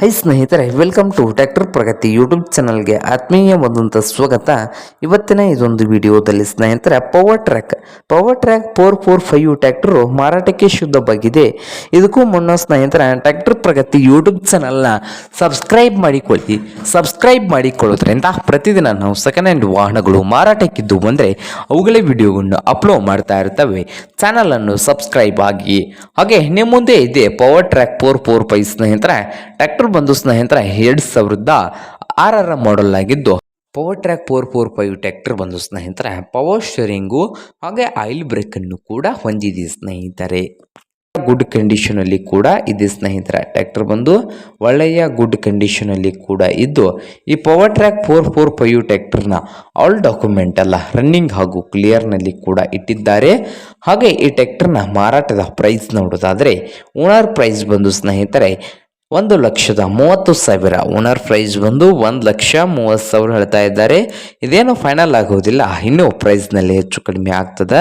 High ಸ್ನೇಹಿತರೆ welcome to tractor Pragati YouTube ಚಾನಲ್ಗೆ ಆತ್ಮೀಯವಾದಂಥ ಸ್ವಾಗತ. ಇವತ್ತಿನ ಇದೊಂದು ವಿಡಿಯೋದಲ್ಲಿ ಸ್ನೇಹಿತರೆ Powertrac Powertrac four four five tractor ಮಾರಾಟಕ್ಕೆ ಶುದ್ಧವಾಗಿದೆ. ಇದಕ್ಕೂ ಮುನ್ನ ಸ್ನೇಹಿತರೆ ಟ್ಯಾಕ್ಟರ್ ಪ್ರಗತಿ ಯೂಟ್ಯೂಬ್ ಚಾನಲ್ನ ಸಬ್ಸ್ಕ್ರೈಬ್ ಮಾಡಿಕೊಳ್ಳಿ. ಸಬ್ಸ್ಕ್ರೈಬ್ ಮಾಡಿಕೊಳ್ಳೋದ್ರಿಂದ ಪ್ರತಿದಿನ ನಾವು ಸೆಕೆಂಡ್ ಹ್ಯಾಂಡ್ ವಾಹನಗಳು ಮಾರಾಟಕ್ಕಿದ್ದು ಬಂದರೆ ಅವುಗಳೇ ವಿಡಿಯೋಗಳನ್ನು ಅಪ್ಲೋಡ್ ಮಾಡ್ತಾ ಇರ್ತವೆ. ಚಾನಲನ್ನು ಸಬ್ಸ್ಕ್ರೈಬ್ ಆಗಿ. ಹಾಗೆ ನಿಮ್ಮ ಮುಂದೆ ಇದೆ power track four four five ಸ್ನೇಹಿತರೆ ಟ್ರ್ಯಾಕ್ಟರ್ ಬಂದು ಸ್ನೇಹಿತರ ಎರಡು ಸಾವಿರದ ಆರರ ಮಾಡೆಲ್ ಆಗಿದ್ದು power track four four five tractor ಬಂದು ಸ್ನೇಹಿತರೆ ಪವರ್ ಸ್ಟೇರಿಂಗು ಹಾಗೆ ಆಯಿಲ್ ಬ್ರೇಕನ್ನು ಕೂಡ ಹೊಂದಿದೆ ಸ್ನೇಹಿತರೆ. ಗುಡ್ ಕಂಡೀಷನಲ್ಲಿ ಕೂಡ ಇದೆ ಸ್ನೇಹಿತರ. ಟ್ರ್ಯಾಕ್ಟರ್ ಬಂದು ಒಳ್ಳೆಯ ಗುಡ್ ಕಂಡೀಷನಲ್ಲಿ ಕೂಡ ಇದ್ದು, ಈ power track four four five ಟ್ರ್ಯಾಕ್ಟರ್ನ ಆಲ್ ಡಾಕ್ಯುಮೆಂಟ್ ಎಲ್ಲ ರನ್ನಿಂಗ್ ಹಾಗೂ ಕ್ಲಿಯರ್ನಲ್ಲಿ ಕೂಡ ಇಟ್ಟಿದ್ದಾರೆ. ಹಾಗೆ ಈ ಟ್ರ್ಯಾಕ್ಟರ್ನ ಮಾರಾಟದ ಪ್ರೈಸ್ ನೋಡೋದಾದರೆ ಓನರ್ ಪ್ರೈಸ್ ಬಂದು ಸ್ನೇಹಿತರೆ ಒಂದು ಲಕ್ಷದ ಮೂವತ್ತು ಸಾವಿರ. ಓನರ್ ಪ್ರೈಸ್ ಬಂದು ಒಂದು ಲಕ್ಷ ಮೂವತ್ತು ಸಾವಿರ ಹೇಳ್ತಾ ಇದ್ದಾರೆ. ಇದೇನು ಫೈನಲ್ ಆಗೋದಿಲ್ಲ. ಇನ್ನೂ ಪ್ರೈಸ್ನಲ್ಲಿ ಹೆಚ್ಚು ಕಡಿಮೆ ಆಗ್ತದೆ.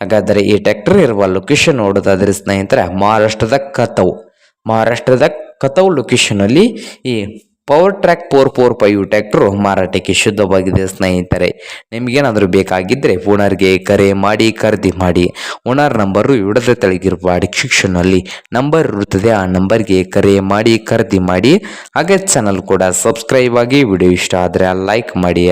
ಹಾಗಾದರೆ ಈ ಟ್ಯಾಕ್ಟರ್ ಇರುವ ಲೊಕೇಶನ್ ನೋಡೋದಾದರೆ ಸ್ನೇಹಿತರೆ, ಮಹಾರಾಷ್ಟ್ರದ ಕತವ್ ಮಹಾರಾಷ್ಟ್ರದ ಕತವ್ ಲೊಕೇಶನಲ್ಲಿ ಈ Powertrac four four five tractor ಮಾರಾಟಕ್ಕೆ ಶುದ್ಧವಾಗಿದೆ ಸ್ನೇಹಿತರೆ. ನಿಮಗೇನಾದರೂ ಬೇಕಾಗಿದ್ದರೆ ಓನರ್ಗೆ ಕರೆ ಮಾಡಿ, ಖರೀದಿ ಮಾಡಿ. ಓನರ್ ನಂಬರು ಇಡದ ತೆಳಗಿರುವ ಡಿಸ್ಕ್ರಿಪ್ಷನ್ನಲ್ಲಿ ನಂಬರ್ ಇರುತ್ತದೆ. ಆ ನಂಬರ್ಗೆ ಕರೆ ಮಾಡಿ, ಖರೀದಿ ಮಾಡಿ. ಹಾಗೆ ಚಾನಲ್ ಕೂಡ ಸಬ್ಸ್ಕ್ರೈಬ್ ಆಗಿ ವಿಡಿಯೋ ಇಷ್ಟ ಆದರೆ ಲೈಕ್ ಮಾಡಿ.